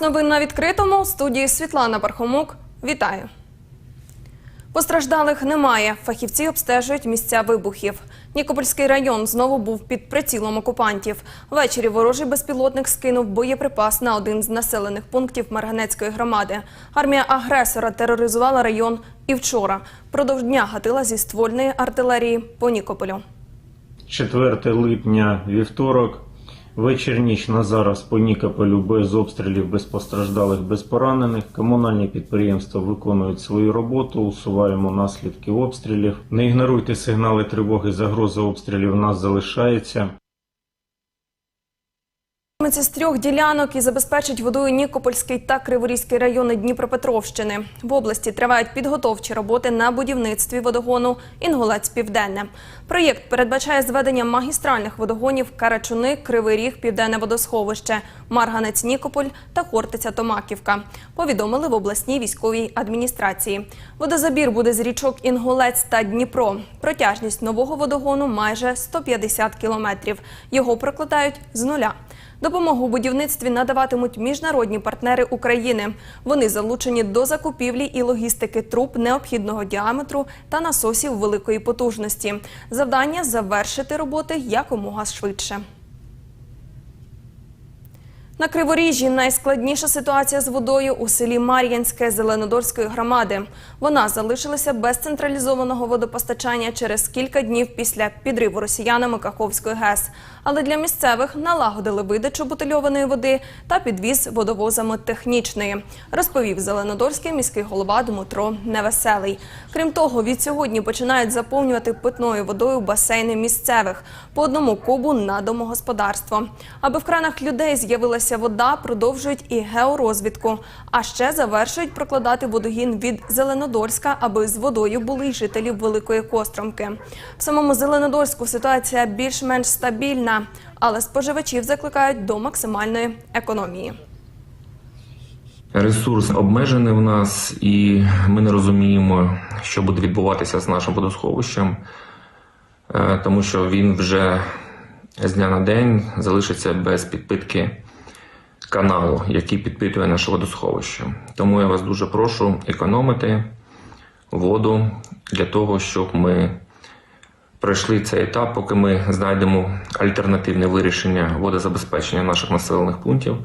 Новин на відкритому. Студії Світлана Пархомук. Вітаю. Постраждалих немає. Фахівці обстежують місця вибухів. Нікопольський район знову був під прицілом окупантів. Ввечері ворожий безпілотник скинув боєприпас на один з населених пунктів Марганецької громади. Армія агресора тероризувала район і вчора. Продовж дня гатила зі ствольної артилерії по Нікополю. 4 липня, вівторок. Вечір ніч на зараз по Нікополю без обстрілів, без постраждалих, без поранених. Комунальні підприємства виконують свою роботу, усуваємо наслідки обстрілів. Не ігноруйте сигнали тривоги, загроза обстрілів у нас залишається. Це з трьох ділянок і забезпечить водою Нікопольський та Криворізький райони Дніпропетровщини. В області тривають підготовчі роботи на будівництві водогону Інгулець Південне. Проєкт передбачає зведення магістральних водогонів Карачуни, Кривий Ріг, Південне водосховище, Марганець Нікополь та Хортиця Томаківка. Повідомили в обласній військовій адміністрації. Водозабір буде з річок Інгулець та Дніпро. Протяжність нового водогону майже 150 кілометрів. Його прокладають з нуля. Допомогу у будівництві надаватимуть міжнародні партнери України. Вони залучені до закупівлі і логістики труб необхідного діаметру та насосів великої потужності. Завдання завершити роботи якомога швидше. На Криворіжжі найскладніша ситуація з водою у селі Мар'янське Зеленодольської громади. Вона залишилася без централізованого водопостачання через кілька днів після підриву росіянами Каховської ГЕС. Але для місцевих налагодили видачу бутильованої води та підвіз водовозами технічної, розповів Зеленодольський міський голова Дмитро Невеселий. Крім того, від сьогодні починають заповнювати питною водою басейни місцевих по одному кубу на домогосподарство. Аби в кранах людей з'явилася вода, продовжують і георозвідку. А ще завершують прокладати водогін від Зеленодольська, аби з водою були й жителі Великої Костромки. В самому Зеленодольську ситуація більш-менш стабільна, але споживачів закликають до максимальної економії. Ресурс обмежений в нас, і ми не розуміємо, що буде відбуватися з нашим водосховищем, е, тому що він вже з дня на день залишиться без підпитки каналу, який підпитує наше водосховище. Тому я вас дуже прошу економити воду для того, щоб ми пройшли цей етап, поки ми знайдемо альтернативне вирішення водозабезпечення наших населених пунктів.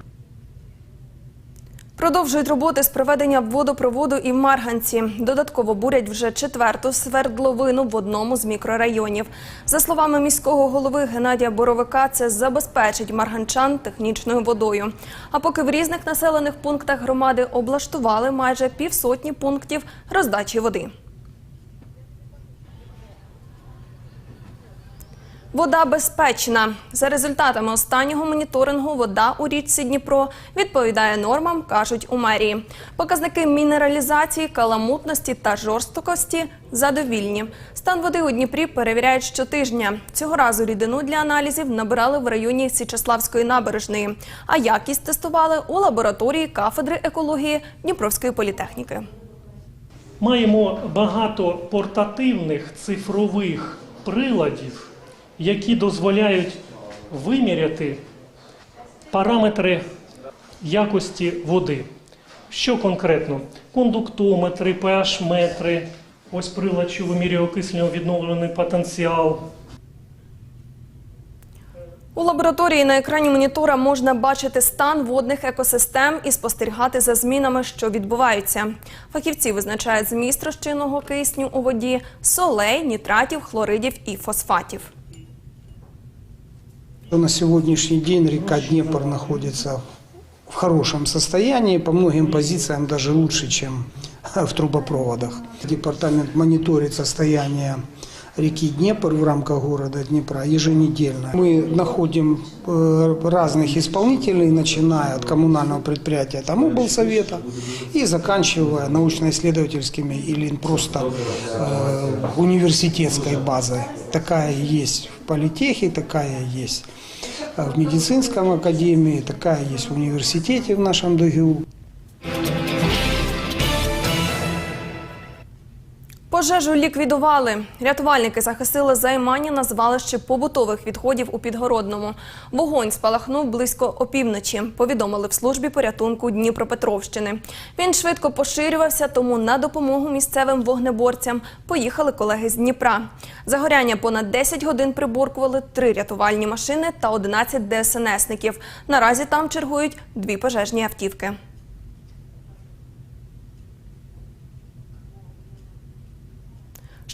Продовжують роботи з проведення водопроводу і в Марганці. Додатково бурять вже четверту свердловину в одному з мікрорайонів. За словами міського голови Геннадія Боровика, це забезпечить марганчан технічною водою. А поки в різних населених пунктах громади облаштували майже півсотні пунктів роздачі води. Вода безпечна. За результатами останнього моніторингу, вода у річці Дніпро відповідає нормам, кажуть у мерії. Показники мінералізації, каламутності та жорстокості задовільні. Стан води у Дніпрі перевіряють щотижня. Цього разу рідину для аналізів набирали в районі Січеславської набережної, а якість тестували у лабораторії кафедри екології Дніпровської політехніки. Маємо багато портативних цифрових приладів, які дозволяють виміряти параметри якості води. Що конкретно? Кондуктометри, pH-метри, ось прилад, що вимірює окислено відновлений потенціал. У лабораторії на екрані монітора можна бачити стан водних екосистем і спостерігати за змінами, що відбуваються. Фахівці визначають зміст розчинного кисню у воді, солей, нітратів, хлоридів і фосфатів. На сегодняшний день река Днепр находится в хорошем состоянии, по многим позициям даже лучше, чем в трубопроводах. Департамент мониторит состояние реки Днепр в рамках города Днепра еженедельно. Мы находим э, разных исполнителей, начиная от коммунального предприятия, там облсовета, и заканчивая научно-исследовательскими или просто э, университетской базой. Такая есть в политехе, такая есть э, в медицинском академии, такая есть в университете в нашем ДГУ. Пожежу ліквідували. Рятувальники захистили займання на звалищі побутових відходів у Підгородному. Вогонь спалахнув близько опівночі, повідомили в службі порятунку Дніпропетровщини. Він швидко поширювався, тому на допомогу місцевим вогнеборцям поїхали колеги з Дніпра. Загоряння понад 10 годин приборкували три рятувальні машини та 11 ДСНСників. Наразі там чергують дві пожежні автівки.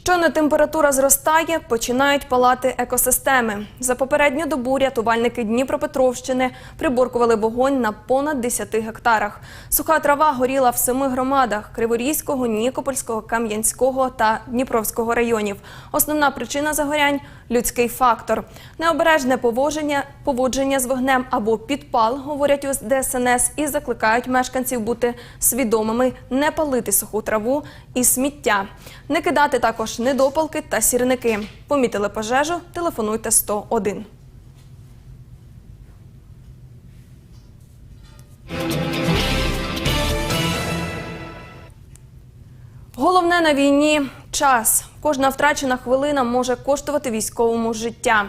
Щойно температура зростає, починають палати екосистеми. За попередню добу рятувальники Дніпропетровщини приборкували вогонь на понад 10 гектарах. Суха трава горіла в семи громадах Криворізького, Нікопольського, Кам'янського та Дніпровського районів. Основна причина загорянь людський фактор. Необережне поводження, поводження з вогнем або підпал, говорять у ДСНС, і закликають мешканців бути свідомими, не палити суху траву і сміття, не кидати також недопалки та сірники. Помітили пожежу? Телефонуйте 101. Головне на війні час. Кожна втрачена хвилина може коштувати військовому життя.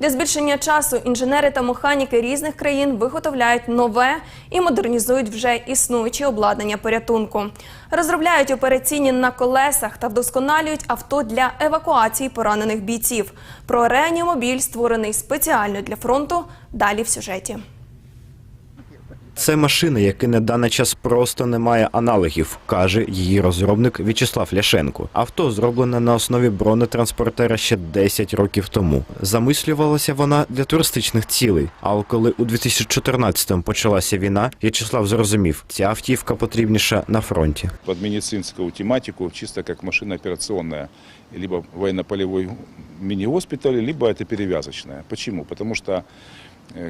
Для збільшення часу інженери та механіки різних країн виготовляють нове і модернізують вже існуючі обладнання порятунку. Розробляють операційні на колесах та вдосконалюють авто для евакуації поранених бійців. Про реанімобіль, створений спеціально для фронту, далі в сюжеті. Це машина, яка на даний час просто не має аналогів, каже її розробник В'ячеслав Ляшенко. Авто зроблене на основі бронетранспортера ще 10 років тому. Замислювалася вона для туристичних цілей. Але коли у 2014-му почалася війна, В'ячеслав зрозумів, ця автівка потрібніша на фронті. под медицинскую тематику, чисто как машина операционная, либо военно-полевой мини-госпиталь, либо это перевязочная. Почему? Потому что э,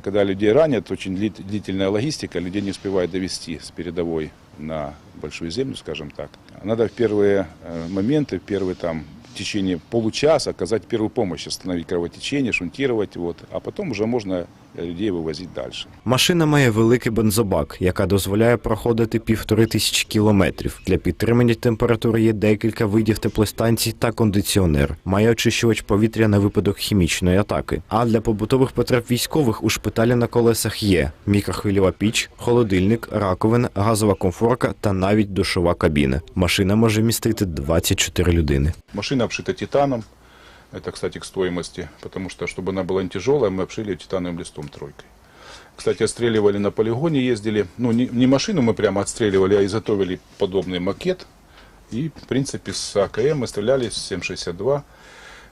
когда людей ранят, очень длит- длительная логистика, людей не успевают довести с передовой на большую землю, скажем так. Надо в первые э, моменты, в первые там в течение получаса оказать первую помощь, остановить кровотечение, шунтировать, вот, а потом уже можно э, людей вывозить дальше. Машина має великий бензобак, яка дозволяє проходити півтори тисячі кілометрів. Для підтримання температури є декілька видів теплостанцій та кондиціонер. Має очищувач повітря на випадок хімічної атаки. А для побутових потреб військових у шпиталі на колесах є мікрохвильова піч, холодильник, раковина, газова комфорка та навіть душова кабіна. Машина може містити 24 людини. Машина обшита титаном. Это, кстати, к стоимости, потому что, чтобы она была не тяжелая, мы обшили ее титановым листом тройкой. Кстати, отстреливали на полигоне, ездили. Ну, не, не машину мы прямо отстреливали, а изготовили подобный макет. И, в принципе, с АКМ мы стреляли с 7,62.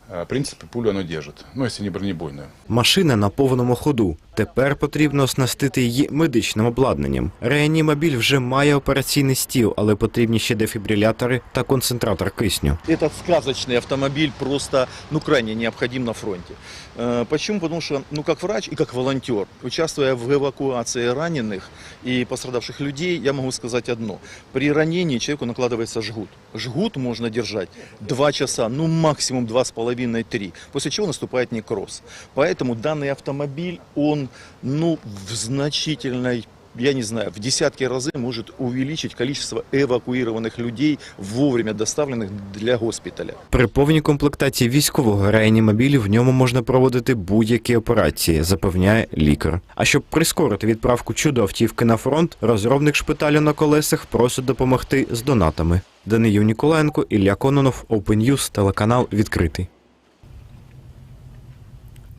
А, В принципе, пулю оно держит. Ну, если не бронебойную. Машина на повному ходу. Тепер потрібно оснастити її медичним обладнанням. Реанімобіль вже має операційний стіл, але потрібні ще дефібрилятори та концентратор кисню. Этот сказочный автомобиль просто, ну, крайне необходим на фронте. Э, Почему? Потому что, ну, как врач и как волонтер, участвуя в эвакуации раненых и пострадавших людей, я могу сказать одно. При ранении человеку накладывается жгут. Жгут можно держать 2 часа, ну, максимум 2,5-3, после чего наступает некроз. Поэтому данный автомобиль, он, ну, в значительной я не знаю, в десятки разы может увеличить количество эвакуированных людей, вовремя доставленных для госпиталя. При повній комплектації військового реанімобілю в ньому можна проводити будь-які операції, запевняє лікар. А щоб прискорити відправку чудо автівки на фронт, розробник шпиталю на колесах просить допомогти з донатами. Даниїв Ніколаєнко, Ілля Кононов, Open News, телеканал відкритий.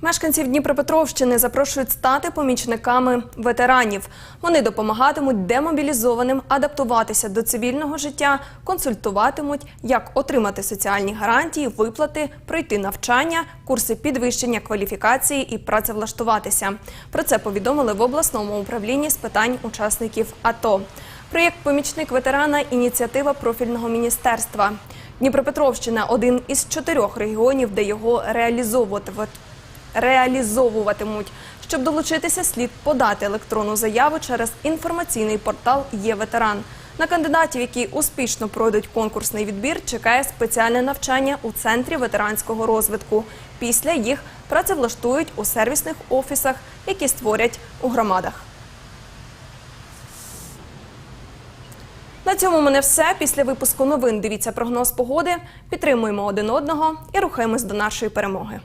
Мешканців Дніпропетровщини запрошують стати помічниками ветеранів. Вони допомагатимуть демобілізованим адаптуватися до цивільного життя, консультуватимуть, як отримати соціальні гарантії, виплати, пройти навчання, курси підвищення кваліфікації і працевлаштуватися. Про це повідомили в обласному управлінні з питань учасників АТО. Проєкт Помічник ветерана ініціатива профільного міністерства. Дніпропетровщина один із чотирьох регіонів, де його реалізовувати реалізовуватимуть. Щоб долучитися, слід подати електронну заяву через інформаційний портал Є ветеран. На кандидатів, які успішно пройдуть конкурсний відбір, чекає спеціальне навчання у центрі ветеранського розвитку. Після їх працевлаштують у сервісних офісах, які створять у громадах. На цьому мене все. Після випуску новин дивіться прогноз погоди, підтримуємо один одного і рухаємось до нашої перемоги.